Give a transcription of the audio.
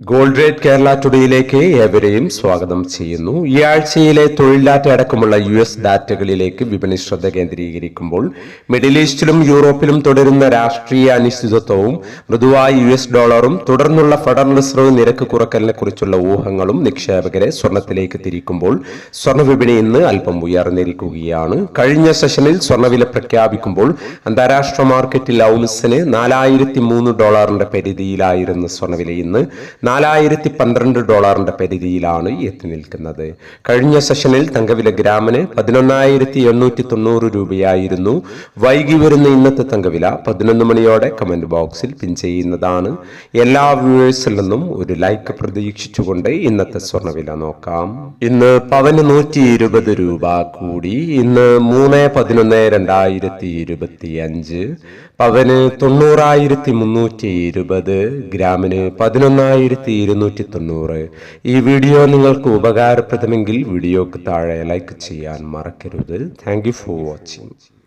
Gold rate Kerala ടുഡേയിലേക്ക് ഏവരെയും സ്വാഗതം ചെയ്യുന്നു. ഈ ആഴ്ചയിലെ തൊഴിൽഡാറ്റ അടക്കമുള്ള യു എസ് ഡാറ്റകളിലേക്ക് വിപണി ശ്രദ്ധ കേന്ദ്രീകരിക്കുമ്പോൾ മിഡിൽ ഈസ്റ്റിലും യൂറോപ്പിലും തുടരുന്ന രാഷ്ട്രീയ അനിശ്ചിതത്വവും മൃദുവായ യു എസ് ഡോളറും തുടർന്നുള്ള ഫെഡറൽ റിസർവ് നിരക്ക് കുറക്കലിനെ കുറിച്ചുള്ള ഊഹങ്ങളും നിക്ഷേപകരെ സ്വർണത്തിലേക്ക് തിരിക്കുമ്പോൾ സ്വർണ ഇന്ന് അല്പം ഉയർന്നിരിക്കുകയാണ് കഴിഞ്ഞ സെഷനിൽ സ്വർണവില പ്രഖ്യാപിക്കുമ്പോൾ അന്താരാഷ്ട്ര മാർക്കറ്റിൽ ഔൺസിന് നാലായിരത്തി മൂന്ന് ഡോളറിന്റെ പരിധിയിലായിരുന്നു സ്വർണവില ഇന്ന് നാലായിരത്തി പന്ത്രണ്ട് ഡോളറിന്റെ പരിധിയിലാണ് എത്തി നിൽക്കുന്നത്. കഴിഞ്ഞ സെഷനിൽ തങ്കവില ഗ്രാമിന് പതിനൊന്നായിരത്തി എണ്ണൂറ്റി തൊണ്ണൂറ് രൂപയായിരുന്നു. വൈകി വരുന്ന ഇന്നത്തെ തങ്കവില പതിനൊന്ന് മണിയോടെ കമന്റ് ബോക്സിൽ പിൻ ചെയ്യുന്നതാണ്. എല്ലാ വ്യൂവേഴ്സിൽ നിന്നും ഒരു ലൈക്ക് പ്രതീക്ഷിച്ചുകൊണ്ട് ഇന്നത്തെ സ്വർണവില നോക്കാം. ഇന്ന് പവന് നൂറ്റി ഇരുപത് രൂപ കൂടി. ഇന്ന് മൂന്ന് പതിനൊന്ന് രണ്ടായിരത്തി ഇരുപത്തി അഞ്ച് പവന് തൊണ്ണൂറായിരത്തി മുന്നൂറ്റി ഇരുപത് ഗ്രാമിന് പതിനൊന്നായിരത്തി ഇരുന്നൂറ്റി തൊണ്ണൂറ്. ഈ വീഡിയോ നിങ്ങൾക്ക് ഉപകാരപ്രദമെങ്കിൽ വീഡിയോക്ക് താഴെ ലൈക്ക് ചെയ്യാൻ മറക്കരുത്. Thank for watching